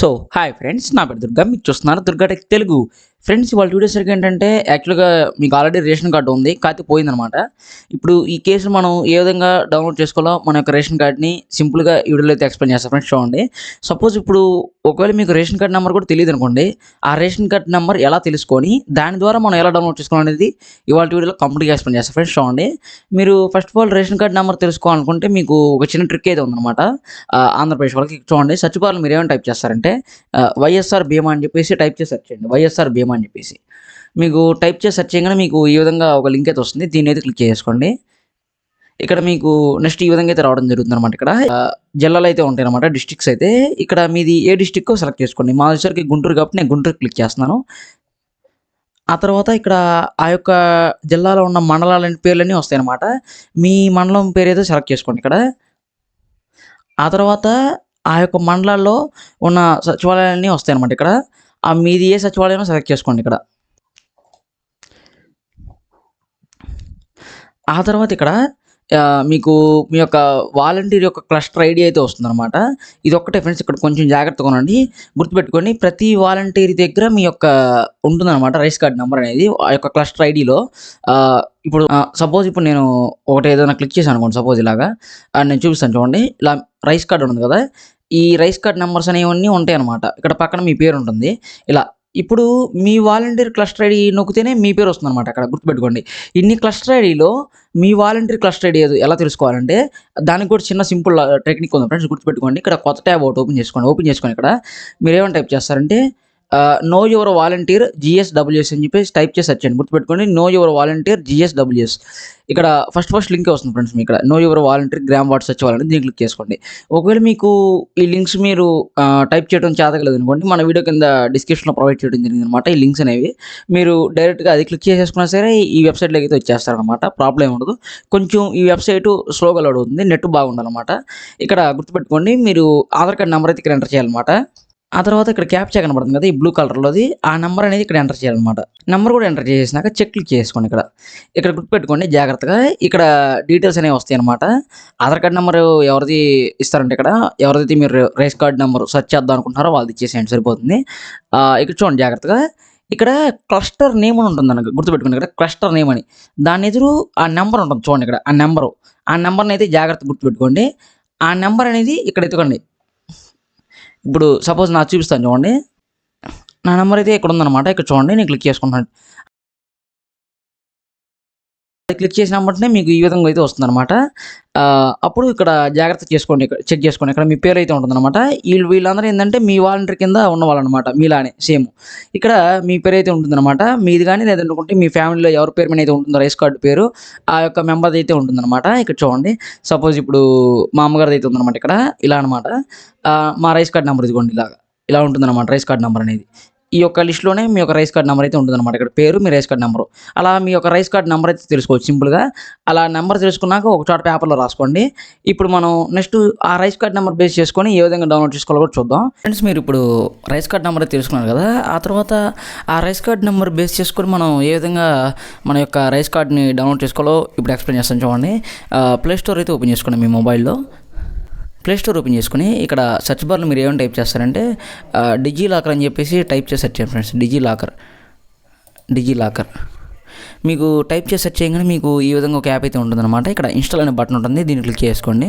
So hi friends నా పేరు దుర్గా. మీరు చూస్తున్నారు దుర్గా టెక్ తెలుగు. ఫ్రెండ్స్ ఇవాళ వీడియో సరికి ఏంటంటే యాక్చువల్గా మీకు ఆల్రెడీ రేషన్ కార్డు ఉంది కాకపోతే పోయిందనమాట ఇప్పుడు ఈ కేసు మనం ఏ విధంగా డౌన్లోడ్ చేసుకోవాలో మన యొక్క రేషన్ కార్డ్ని సింపుల్గా ఈ వీడియోలో అయితే ఎక్స్ప్లెయిన్ చేస్తాం ఫ్రెండ్స్ చూడండి. సపోజ్ ఇప్పుడు ఒకవేళ మీకు రేషన్ కార్డ్ నెంబర్ కూడా తెలియదు అనుకోండి ఆ రేషన్ కార్డ్ నెంబర్ ఎలా తెలుసుకొని దాని ద్వారా మనం ఎలా డౌన్లోడ్ చేసుకోవాలనేది ఇవాళ వీడియోలో కంప్లీట్గా ఎక్స్ప్లెయిన్ చేస్తాను ఫ్రెండ్స్ చూడండి. మీరు first of all ration card number తెలుసుకోవాలనుకుంటే మీకు ఒక చిన్న ట్రిక్ అయితే ఉందన్నమాట. ఆంధ్రప్రదేశ్ వాళ్ళకి చూడండి సర్చ్ బార్లో మీరు ఏమైనా టైప్ చేస్తారంటే వైఎస్ఆర్ బీమా అని చెప్పేసి టైప్ చేసి సెర్చ్ చేయండి వైఎస్ఆర్ బీమా అని చెప్పేసి. మీకు టైప్ చేసి సెర్చ్ చేయగానే మీకు ఈ విధంగా ఒక లింక్ అయితే వస్తుంది. దీన్ని అయితే క్లిక్ చేసుకోండి. ఇక్కడ మీకు నెక్స్ట్ ఈ విధంగా అయితే రావడం జరుగుతుంది అనమాట ఇక్కడ జిల్లాలు అయితే ఉంటాయి అనమాట డిస్ట్రిక్ట్స్ అయితే. ఇక్కడ మీది ఏ డిస్టిక్ సెలెక్ట్ చేసుకోండి. మా వచ్చరికి గుంటూరు కాబట్టి నేను గుంటూరు క్లిక్ చేస్తున్నాను. ఆ తర్వాత ఇక్కడ ఆ యొక్క జిల్లాలో ఉన్న మండలాల పేర్లన్నీ వస్తాయి అనమాట మీ మండలం పేరు ఏదో సెలెక్ట్ చేసుకోండి ఇక్కడ. ఆ తర్వాత ఆ యొక్క మండలాల్లో ఉన్న సచివాలయాలన్నీ వస్తాయి అనమాట ఇక్కడ. ఆ మీది ఏ సచివాలయం సెలెక్ట్ చేసుకోండి ఇక్కడ. ఆ తర్వాత ఇక్కడ మీకు మీ యొక్క వాలంటీర్ యొక్క క్లస్టర్ ఐడి అయితే వస్తుందన్నమాట. ఇది ఒక్కటే ఫ్రెండ్స్ ఇక్కడ కొంచెం జాగ్రత్తగా ఉండండి. గుర్తుపెట్టుకోండి ప్రతి వాలంటీర్ దగ్గర మీ యొక్క ఉంటుందన్నమాట రైస్ కార్డ్ నెంబర్ అనేది ఆ యొక్క క్లస్టర్ ఐడిలో. ఇప్పుడు సపోజ్ ఇప్పుడు నేను ఒకటి ఏదైనా క్లిక్ చేశాను అనుకోండి సపోజ్ ఇలాగా. నేను చూపిస్తాను చూడండి. ఇలా రైస్ కార్డ్ ఉంది కదా ఈ రైస్ కార్డ్ నెంబర్స్ అనేవన్నీ ఉంటాయి అనమాట ఇక్కడ పక్కన మీ పేరు ఉంటుంది ఇలా ఇప్పుడు మీ వాలంటీర్ క్లస్టర్ ఐడి నొక్కితేనే మీ పేరు వస్తుంది అనమాట అక్కడ గుర్తుపెట్టుకోండి. ఇన్ని క్లస్టర్ ఐడిలో మీ వాలంటీర్ క్లస్టర్ ఐడి ఎలా తెలుసుకోవాలంటే దానికి కూడా చిన్న సింపుల్ టెక్నిక్ ఉంది ఫ్రెండ్స్ గుర్తుపెట్టుకోండి. ఇక్కడ కొత్త ట్యాబ్ ఒకటి ఓపెన్ చేసుకోండి. ఓపెన్ చేసుకోండి ఇక్కడ మీరు ఏమైనా టైప్ చేస్తారంటే నో యువర్ వాలంటీర్ జిఎస్డబ్ల్యూఎస్ అని చెప్పేసి టైప్ చేసి వచ్చేయండి గుర్తుపెట్టుకోండి నో యువర్ వాలంటీర్ జిఎస్డబ్ల్యూఎస్ ఇక్కడ ఫస్ట్ ఫస్ట్ లింక్ వస్తుంది ఫ్రెండ్స్ మీకు ఇక్కడ. నో యువర్ వాలంటీర్ గ్రామ్ వాట్స్ వచ్చేవాళ్ళని దీన్ని క్లిక్ చేసుకోండి. ఒకవేళ మీకు ఈ లింక్స్ మీరు టైప్ చేయడం చేతగలేదు అనుకోండి మన వీడియో కింద డిస్క్రిప్షన్లో ప్రొవైడ్ చేయడం జరిగింది అనమాట ఈ లింక్స్ అనేవి మీరు డైరెక్ట్గా అది క్లిక్ చేసేసుకున్నా సరే ఈ వెబ్సైట్లోకి అయితే వచ్చేస్తారనమాట ప్రాబ్లం ఉండదు. కొంచెం ఈ వెబ్సైట్ స్లోగా లోడ్ అవుతుంది నెట్ బాగుండాలన్నమాట. ఇక్కడ గుర్తుపెట్టుకోండి మీరు ఆధార్ కార్డ్ నెంబర్ అయితే ఇక్కడ ఎంటర్ చేయాలన్నమాట. ఆ తర్వాత ఇక్కడ క్యాప్చా కనబడుతుంది కదా ఈ బ్లూ కలర్లోది ఆ నెంబర్ అనేది ఇక్కడ ఎంటర్ చేయాలన్నమాట. నెంబర్ కూడా ఎంటర్ చేసినాక చెక్ క్లిక్ చేసుకోండి ఇక్కడ. ఇక్కడ గుర్తుపెట్టుకోండి జాగ్రత్తగా. ఇక్కడ డీటెయిల్స్ అనేవి వస్తాయి అనమాట ఆధార్ కార్డ్ నెంబర్ ఎవరిది ఇస్తారంటే ఇక్కడ ఎవరిదైతే మీరు రేస్ కార్డ్ నెంబర్ సెర్చ్ చేద్దాం అనుకుంటున్నారో వాళ్ళది ఇచ్చేసేయండి సరిపోతుంది. ఇక్కడ చూడండి జాగ్రత్తగా. ఇక్కడ క్లస్టర్ నేమ్ అని ఉంటుంది అనగా గుర్తుపెట్టుకోండి ఇక్కడ క్లస్టర్ నేమ్ అని. దాని ఎదురు ఆ నెంబర్ ఉంటుంది చూడండి ఇక్కడ ఆ నెంబరు ఆ నెంబర్ని అయితే జాగ్రత్త గుర్తుపెట్టుకోండి ఆ నెంబర్ అనేది ఇక్కడ ఎత్తుకోండి. ఇప్పుడు సపోజ్ నాకు చూపిస్తాను చూడండి. నా నెంబర్ అయితే ఇక్కడ ఉందన్నమాట ఇక్కడ చూడండి నేను క్లిక్ చేసుకుంటాను క్లిక్ చేసిన వెంటనే మీకు ఈ విధంగా అయితే వస్తుందన్నమాట. అప్పుడు ఇక్కడ జాగ్రత్త చేసుకోండి ఇక్కడ చెక్ చేసుకోండి. ఇక్కడ మీ పేరు అయితే ఉంటుందన్నమాట. వీళ్ళు వీళ్ళందరూ ఏంటంటే మీ వాలంటీర్ కింద ఉన్నవాళ్ళనమాట మీలానే సేమ్. ఇక్కడ మీ పేరు అయితే ఉంటుందన్నమాట. మీది కానీ లేదనుకుంటే మీ ఫ్యామిలీలో ఎవరి పేరు మీద అయితే ఉంటుందో రైస్ కార్డు పేరు ఆ యొక్క మెంబర్ది అయితే ఉంటుందన్నమాట. ఇక్కడ చూడండి. సపోజ్ ఇప్పుడు మా అమ్మగారిది అయితే ఉందన్నమాట ఇక్కడ. ఇలా అనమాట మా రైస్ కార్డ్ నెంబర్ ఇదిగోండి ఇలాగా. ఇలా ఉంటుందన్నమాట రైస్ కార్డ్ నెంబర్ అనేది. ఈ యొక్క లిస్ట్లోనే మీ యొక్క రైస్ కార్డ్ నెంబర్ అయితే ఉంటుందన్నమాట. ఇక్కడ పేరు మీ రైస్ కార్డ్ నెంబరు. అలా మీ యొక్క రైస్ కార్డ్ నెంబర్ అయితే తెలుసుకోవచ్చు సింపుల్గా. అలా నెంబర్ తెలుసుకున్నాక ఒక చోట పేపర్లో రాసుకోండి. ఇప్పుడు మనం నెక్స్ట్ ఆ రైస్ కార్డ్ నెంబర్ బేస్ చేసుకొని ఏ విధంగా డౌన్లోడ్ చేసుకోవాలో కూడా చూద్దాం. ఫ్రెండ్స్ మీరు ఇప్పుడు రైస్ కార్డ్ నెంబర్ అయితే తెలుసుకున్నారు కదా. ఆ తర్వాత ఆ రైస్ కార్డ్ నెంబర్ బేస్ చేసుకొని మనం ఏ విధంగా మన యొక్క రైస్ కార్డ్ని డౌన్లోడ్ చేసుకోవాలో ఇప్పుడు ఎక్స్ప్లెయిన్ చేస్తాను చూడండి. ప్లే స్టోర్ అయితే ఓపెన్ చేసుకోండి మీ మొబైల్లో. ప్లే స్టోర్ ఓపెన్ చేసుకుని ఇక్కడ సెర్చ్ బార్లో మీరు ఏమైనా టైప్ చేస్తారంటే డిజీ లాకర్ అని చెప్పేసి టైప్ చేసి సెర్చ్ చేయండి friends DigiLocker DigiLocker మీకు టైప్ చేసి సెర్చ్ చేయగానే మీకు ఈ విధంగా ఒక యాప్ అయితే ఉంటుందన్నమాట. ఇక్కడ ఇన్స్టాల్ అనే బటన్ ఉంటుంది. దీన్ని క్లిక్ చేసుకోండి.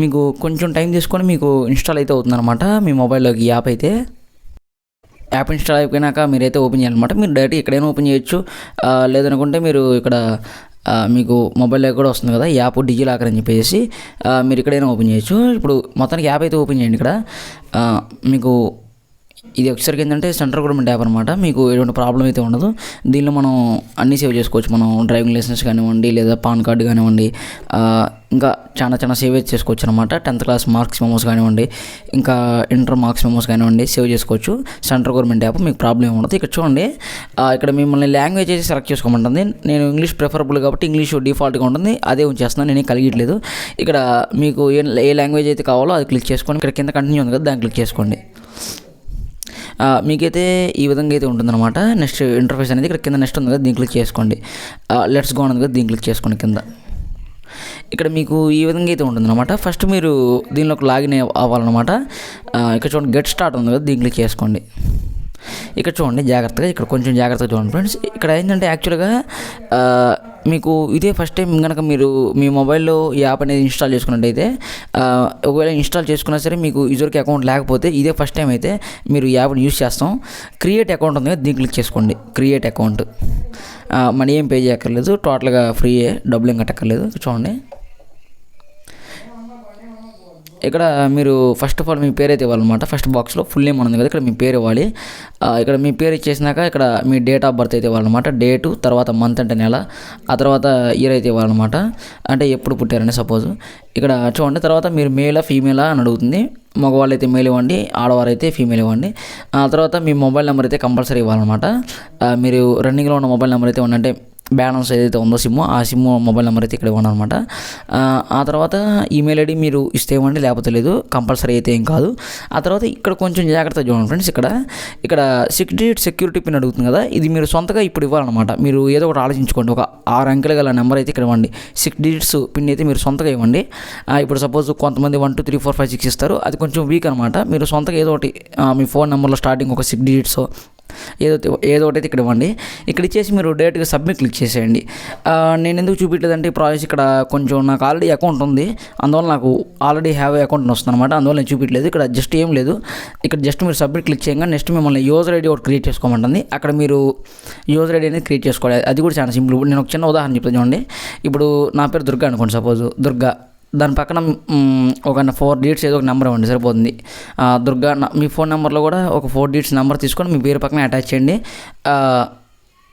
మీకు కొంచెం టైం తీసుకొని మీకు ఇన్స్టాల్ అయితే అవుతుందన్నమాట. మీ మొబైల్లోకి ఈ యాప్ అయితే. యాప్ ఇన్స్టాల్ అయిపోయినాక మీరైతే ఓపెన్ చేయాలన్నమాట. మీరు డైరెక్ట్ ఎక్కడైనా ఓపెన్ చేయొచ్చు. లేదనుకుంటే మీరు ఇక్కడ మీకు మొబైల్లో కూడా వస్తుంది కదా ఈ యాప్ డిజి లాకర్ అని చెప్పేసి మీరు ఎక్కడైనా ఓపెన్ చేయొచ్చు. ఇప్పుడు మొత్తానికి యాప్ అయితే ఓపెన్ చేయండి ఇక్కడ. మీకు ఇది వచ్చేసరికి ఏంటంటే సెంట్రల్ గవర్నమెంట్ యాప్ అనమాట మీకు ఎటువంటి ప్రాబ్లం అయితే ఉండదు. దీనిలో మనం అన్నీ సేవ్ చేసుకోవచ్చు. మనం డ్రైవింగ్ లైసెన్స్ కానివ్వండి లేదా పాన్ కార్డు కానివ్వండి ఇంకా చాలా చాలా సేవ్ చేసుకోవచ్చు అనమాట టెన్త్ క్లాస్ మార్క్స్ మెమోస్ కానివ్వండి ఇంకా ఇంటర్ మార్క్స్ మెమోస్ కానివ్వండి సేవ్ చేసుకోవచ్చు. సెంట్రల్ గవర్నమెంట్ యాప్ మీకు ప్రాబ్లం ఉండదు. ఇక్కడ చూడండి ఇక్కడ మిమ్మల్ని లాంగ్వేజ్ అయితే సెలెక్ట్ చేసుకోమంటుంది. నేను ఇంగ్లీష్ ప్రిఫరబుల్ కాబట్టి ఇంగ్లీష్ డిఫాల్ట్గా ఉంటుంది. అదే ఉంచేస్తున్నాను నేను కలిగట్లేదు. ఇక్కడ మీకు ఏ ఏ లాంగ్వేజ్ అయితే కావాలో అది క్లిక్ చేసుకోండి ఇక్కడ కింద కంటిన్యూ ఉంది కదా దాన్ని క్లిక్ చేసుకోండి. మీకైతే ఈ విధంగా అయితే ఉంటుందన్నమాట. నెక్స్ట్ ఇంటర్ఫేస్ అనేది ఇక్కడ కింద నెక్స్ట్ ఉంది కదా దీన్ని క్లిక్ చేసుకోండి. లెట్స్ గో ఉంది కదా దీన్ని క్లిక్ చేసుకోండి కింద. ఇక్కడ మీకు ఈ విధంగా అయితే ఉంటుందన్నమాట. ఫస్ట్ మీరు దీనిలోకి లాగిన్ అవ్వాలన్నమాట. ఇక్కడ చూడండి గెట్ స్టార్ట్ ఉంది కదా దీని క్లిక్ చేసుకోండి. ఇక్కడ చూడండి జాగ్రత్తగా ఇక్కడ కొంచెం జాగ్రత్తగా చూడండి ఫ్రెండ్స్. ఇక్కడ ఏంటంటే యాక్చువల్గా మీకు ఇదే ఫస్ట్ టైం కనుక మీరు మీ మొబైల్లో ఈ యాప్ అనేది ఇన్స్టాల్ చేసుకున్నట్టయితే ఒకవేళ ఇన్స్టాల్ చేసుకున్నా సరే మీకు ఇదివరకు అకౌంట్ లేకపోతే ఇదే ఫస్ట్ టైం అయితే మీరు ఈ యాప్ని యూస్ చేస్తాం. క్రియేట్ అకౌంట్ ఉంది కదా దీన్ని క్లిక్ చేసుకోండి. క్రియేట్ అకౌంట్ మనీ ఏం పే చేయక్కర్లేదు టోటల్గా ఫ్రీయే డబ్బులు ఏం కట్టక్కర్లేదు. చూడండి. ఇక్కడ మీరు ఫస్ట్ ఆఫ్ ఆల్ మీ పేరు అయితే ఇవ్వాలన్నమాట ఫస్ట్ బాక్స్లో ఫుల్ నేమ్ ఉంది కదా ఇక్కడ మీ పేరు ఇవ్వాలి. ఇక్కడ మీ పేరు ఇచ్చేసినాక ఇక్కడ మీ డేట్ ఆఫ్ బర్త్ అయితే ఇవ్వాలన్నమాట. డేటు తర్వాత మంత్ అంటే నెల ఆ తర్వాత ఇయర్ అయితే ఇవ్వాలన్నమాట. అంటే ఎప్పుడు పుట్టారని సపోజ్ ఇక్కడ చూడండి తర్వాత మీరు మేలా ఫీమేలా అని అడుగుతుంది. మగవాళ్ళు అయితే మేల్ ఇవ్వండి ఆడవారు అయితే ఫీమేల్ ఇవ్వండి. ఆ తర్వాత మీ మొబైల్ నెంబర్ అయితే కంపల్సరీ ఇవ్వాలన్నమాట. మీరు రన్నింగ్లో ఉన్న మొబైల్ నెంబర్ అయితే ఉండంటే బ్యాలెన్స్ ఏదైతే ఉందో సిమ్ ఆ సిమ్ మొబైల్ నెంబర్ అయితే ఇక్కడ ఇవ్వండి అనమాట ఆ తర్వాత ఈమెయిల్ ఐడి మీరు ఇస్తే ఇవ్వండి లేకపోతే లేదు కంపల్సరీ అయితే ఏం కాదు. ఆ తర్వాత ఇక్కడ కొంచెం జాగ్రత్తగా చూడండి ఫ్రెండ్స్ ఇక్కడ ఇక్కడ సిక్స్ డిజిట్ సెక్యూరిటీ పిన్ అడుగుతుంది కదా ఇది మీరు సొంతగా ఇప్పుడు ఇవ్వాలన్నమాట. మీరు ఏదో ఒకటి ఆలోచించుకోండి ఒక ఆరు అంకెలు గల నెంబర్ అయితే ఇక్కడ ఇవ్వండి. సిక్స్ డిజిట్స్ పిన్ అయితే మీరు సొంతగా ఇవ్వండి. ఇప్పుడు సపోజ్ కొంతమంది one two three four five six ఇస్తారు అది కొంచెం వీక్ అనమాట మీరు సొంతగా ఏదో ఒకటి మీ ఫోన్ నెంబర్లో స్టార్టింగ్ ఒక సిక్స్ డిజిట్స్ ఏదో ఏదో ఒకటి అయితే ఇక్కడ ఇవ్వండి. ఇక్కడ ఇచ్చేసి మీరు డైరెక్ట్గా సబ్మిట్ క్లిక్ చేసేయండి. నేను ఎందుకు చూపించలేదంటే ఈ ప్రాసెస్ ఇక్కడ కొంచెం నాకు ఆల్రెడీ అకౌంట్ ఉంది. అందువల్ల నాకు ఆల్రెడీ హ్యావ్ అకౌంట్ వస్తుంది అనమాట అందువల్ల నేను చూపించలేదు ఇక్కడ జస్ట్ ఏం లేదు. ఇక్కడ జస్ట్ మీరు సబ్మిట్ క్లిక్ చేయగా నెక్స్ట్ మిమ్మల్ని యూజర్ ఐడి ఒకటి క్రియేట్ చేసుకోమంటుంది. అక్కడ మీరు యూజర్ ఐడి అనేది క్రియేట్ చేసుకోవాలి. అది కూడా చాలా సింపుల్. ఇప్పుడు నేను ఒక చిన్న ఉదాహరణ చెప్తాను చూడండి. ఇప్పుడు నా పేరు దుర్గా అనుకోండి సపోజ్. దుర్గా. దాని పక్కన ఒక ఫోర్ డీట్స్ ఏదో ఒక నెంబర్ ఇవ్వండి సరిపోతుంది. దుర్గా మీ ఫోన్ నెంబర్లో కూడా ఒక ఫోర్ డీట్స్ నెంబర్ తీసుకొని మీ పేరు పక్కన అటాచ్ చేయండి.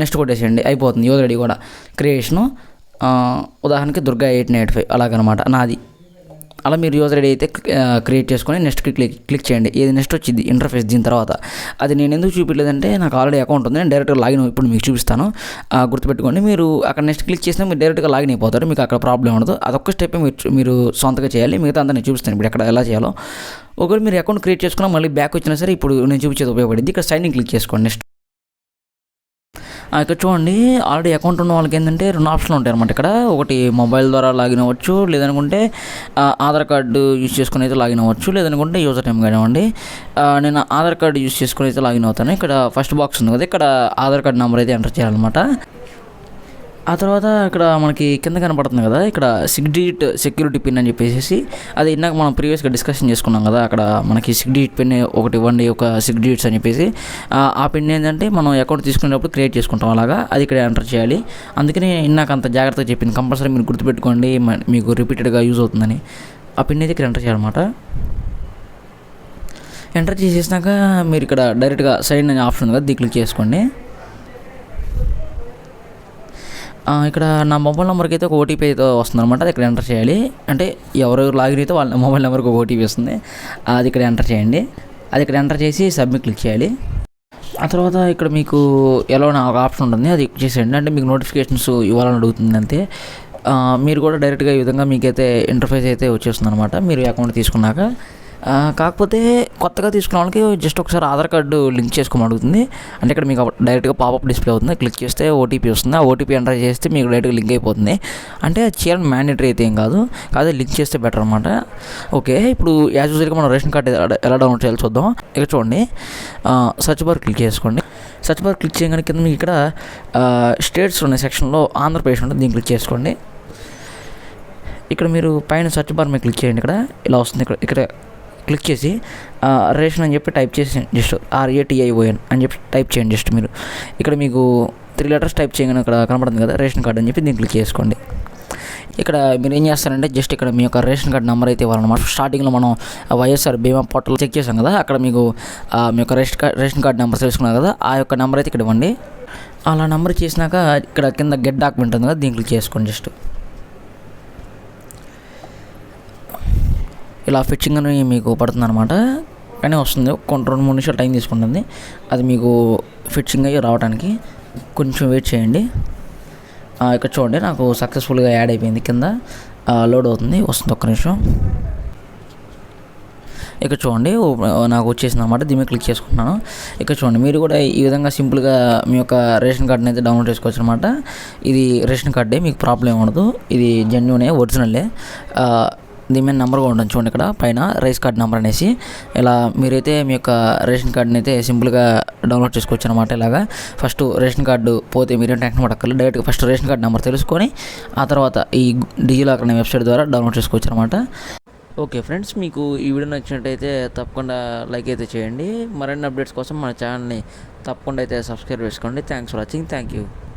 నెక్స్ట్ కొట్టేసేయండి అయిపోతుంది. యూజర్ ఐడి కూడా. క్రియేషను ఉదాహరణకి దుర్గా ఎయిట్ నైట్ ఫైవ్ అలాగనమాట. నాది. అలా మీరు యూజర్ ఐడి అయితే క్రియేట్ చేసుకొని నెక్స్ట్ క్లిక్ క్లిక్ చేయండి. ఏది నెక్స్ట్ వచ్చింది? ఇంటర్ఫేస్ దీని తర్వాత. అది నేను ఎందుకు చూపించలేదంటే నాకు ఆల్రెడీ అకౌంట్ ఉంది. నేను డైరెక్ట్గా లాగిన్ ఇప్పుడు మీకు చూపిస్తాను. గుర్తుపెట్టుకోండి. మీరు అక్కడ నెక్స్ట్ క్లిక్ చేసినా మీరు డైరెక్ట్గా లాగిన్ అయిపోతారు. మీకు అక్కడ ప్రాబ్లం ఉండదు. అదొక్క స్టెప్ మీరు మీరు సొంతగా చేయాలి. మిగతా అంతా నేను చూపిస్తాను. ఇప్పుడు ఎక్కడ ఎలా చేయాలో. ఒకవేళ మీరు అకౌంట్ క్రియేట్ చేసుకున్నా మళ్ళీ బ్యాక్ వచ్చినా సరే ఇప్పుడు నేను చూపించేది ఉపయోగపడింది. ఇక్కడ సైన్ ఇన్ క్లిక్ చేసుకోండి. నెక్స్ట్ ఇక్కడ చూడండి ఆల్రెడీ అకౌంట్ ఉన్న వాళ్ళకి ఏంటంటే రెండు ఆప్షన్లు ఉంటాయి అనమాట ఇక్కడ. ఒకటి మొబైల్ ద్వారా లాగిన్ అవ్వచ్చు లేదనుకుంటే ఆధార్ కార్డు యూజ్ చేసుకుని అయితే లాగిన్ అవ్వచ్చు లేదనుకుంటే యూజర్ నేమ్ కానివ్వండి. నేను ఆధార్ కార్డు యూజ్ చేసుకుని అయితే లాగిన్ అవుతాను. ఇక్కడ ఫస్ట్ బాక్స్ ఉంది కదా ఇక్కడ ఆధార్ కార్డు నెంబర్ అయితే ఎంటర్ చేయాలన్నమాట. ఆ తర్వాత ఇక్కడ మనకి కింద కనపడుతుంది కదా ఇక్కడ సిక్స్ డిజిట్ సెక్యూరిటీ పిన్ అని చెప్పేసి అది ఇందాక మనం ప్రీవియస్గా డిస్కషన్ చేసుకున్నాం కదా అక్కడ మనకి సిక్స్ డిజిట్ పిన్ ఒకటి ఇవ్వండి ఒక సిక్స్ డిజిట్స్ అని చెప్పేసి ఆ, పిన్ ఏంటంటే మనం అకౌంట్ తీసుకునేటప్పుడు క్రియేట్ చేసుకుంటాం అలాగా అది ఇక్కడ ఎంటర్ చేయాలి. అందుకని ఇందాక అంత జాగ్రత్తగా చెప్పింది కంపల్సరీ మీరు గుర్తుపెట్టుకోండి మీకు రిపీటెడ్గా యూజ్ అవుతుందని. ఆ పిన్ అయితే ఇక్కడ ఎంటర్ చేయాలన్నమాట. ఎంటర్ చేసేసినాక మీరు ఇక్కడ డైరెక్ట్గా సైన్ అనే ఆప్షన్ ఉంది కదా దీ క్లిక్ చేసుకోండి. ఇక్కడ నా మొబైల్ నెంబర్కి అయితే ఒక ఓటీపీ అయితే వస్తుంది అనమాట అది ఇక్కడ ఎంటర్ చేయాలి. అంటే ఎవరెవరు లాగిన్ అయితే వాళ్ళ మొబైల్ నెంబర్కి ఒక ఓటీపీ వస్తుంది అది ఇక్కడ ఎంటర్ చేయండి. అది ఇక్కడ ఎంటర్ చేసి సబ్మిట్ క్లిక్ చేయాలి. ఆ తర్వాత ఇక్కడ మీకు ఎలా ఉన్న ఒక ఆప్షన్ ఉంటుంది అది క్లిక్ చేసేయండి. అంటే మీకు నోటిఫికేషన్స్ ఇవ్వాలని అడుగుతుంది అంతే. మీరు కూడా డైరెక్ట్గా ఈ విధంగా మీకైతే ఇంటర్ఫేస్ అయితే వచ్చేస్తుంది అనమాట మీరు అకౌంట్ తీసుకున్నాక. కాకపోతే కొత్తగా తీసుకున్న వాళ్ళకి జస్ట్ ఒకసారి ఆధార్ కార్డు లింక్ చేసుకోమని అడుగుతుంది. అంటే ఇక్కడ మీకు డైరెక్ట్గా పాపప్ డిస్ప్లే అవుతుంది. క్లిక్ చేస్తే ఓటీపీ వస్తుంది. ఆ ఓటీపీ ఎంటర్ చేస్తే మీకు డైరెక్ట్గా లింక్ అయిపోతుంది. అంటే అది చేయాలని మ్యాండేటరీ అయితే ఏం కాదు. కాదే లింక్ చేస్తే బెటర్ అనమాట ఓకే ఇప్పుడు యాజ్ యూజువల్గా మనం రేషన్ కార్డు ఎలా డౌన్లోడ్ చేయాలి చూద్దాం ఇక్కడ చూడండి. సర్చ్ బార్ క్లిక్ చేసుకోండి. సర్చ్ బార్ క్లిక్ చేయగానే కింద మీకు ఇక్కడ స్టేట్స్ ఉన్న సెక్షన్లో ఆంధ్రప్రదేశ్ ఉంటుంది. దీన్ని క్లిక్ చేసుకోండి. ఇక్కడ మీరు పైన సర్చ్ బార్ మీద క్లిక్ చేయండి. ఇక్కడ ఇలా వస్తుంది. ఇక్కడ ఇక్కడ క్లిక్ చేసి రేషన్ అని చెప్పి టైప్ చేసి జస్ట్ ఆర్ఏటిఐఓఎన్ అని చెప్పి టైప్ చేయండి జస్ట్ మీరు. ఇక్కడ మీకు త్రీ లెటర్స్ టైప్ చేయగానే ఇక్కడ కనపడుతుంది కదా రేషన్ కార్డు అని చెప్పి దీన్ని క్లిక్ చేసుకోండి. ఇక్కడ మీరు ఏం చేస్తారంటే జస్ట్ ఇక్కడ మీ యొక్క రేషన్ కార్డ్ నెంబర్ అయితే ఇవ్వాలన్నమాట. స్టార్టింగ్లో మనం వైఎస్ఆర్ బీమా పోర్టల్ చెక్ చేసాం కదా అక్కడ మీకు మీ యొక్క ration card ration card number తెలుసుకున్నారు కదా ఆ యొక్క నెంబర్ అయితే ఇక్కడ ఇవ్వండి. అలా నెంబర్ చేసినాక ఇక్కడ కింద గెట్ డాక్యుమెంట్ ఉంది కదా దీన్ని క్లిక్ చేసుకోండి జస్ట్. ఇలా ఫిచ్చింగ్ అని మీకు పడుతుంది అనమాట కానీ వస్తుంది. కొన్ని రెండు మూడు నిమిషాలు టైం తీసుకుంటుంది. అది మీకు ఫిచ్చింగ్ అయ్యి రావడానికి కొంచెం వెయిట్ చేయండి. ఇక్కడ చూడండి. నాకు సక్సెస్ఫుల్గా యాడ్ అయిపోయింది కింద. లోడ్ అవుతుంది. వస్తుంది ఒక్క నిమిషం. ఇక్కడ చూడండి. నాకు వచ్చేసింది అనమాట దీని మీద క్లిక్ చేసుకుంటున్నాను. ఇక్కడ చూడండి. మీరు కూడా ఈ విధంగా సింపుల్గా మీ యొక్క రేషన్ కార్డ్ని అయితే డౌన్లోడ్ చేసుకోవచ్చు అనమాట ఇది రేషన్ కార్డే. మీకు ప్రాబ్లం ఏమి ఉండదు. ఇది జెన్యునే ఒరిజినల్లే దీని మీద నెంబర్ కూడా ఉంటుంది చూడండి ఇక్కడ. పైన రైస్ కార్డ్ నెంబర్ అనేసి. ఇలా మీరైతే మీ యొక్క రేషన్ కార్డ్ని అయితే సింపుల్గా డౌన్లోడ్ చేసుకోవచ్చు అనమాట ఇలాగా. ఫస్ట్ రేషన్ కార్డు పోతే మీరేం టెన్షన్ పడక్కర్లేదు. డైరెక్ట్గా ఫస్ట్ రేషన్ కార్డ్ నెంబర్ తెలుసుకొని ఆ తర్వాత ఈ డిజిలాకర్ అనే వెబ్సైట్ ద్వారా డౌన్లోడ్ చేసుకోవచ్చు అనమాట ఓకే ఫ్రెండ్స్ మీకు ఈ వీడియో నచ్చినట్టయితే తప్పకుండా లైక్ అయితే చేయండి. మరిన్ని అప్డేట్స్ కోసం మన ఛానల్ని తప్పకుండా అయితే సబ్స్క్రైబ్ చేసుకోండి. Thanks for watching thank you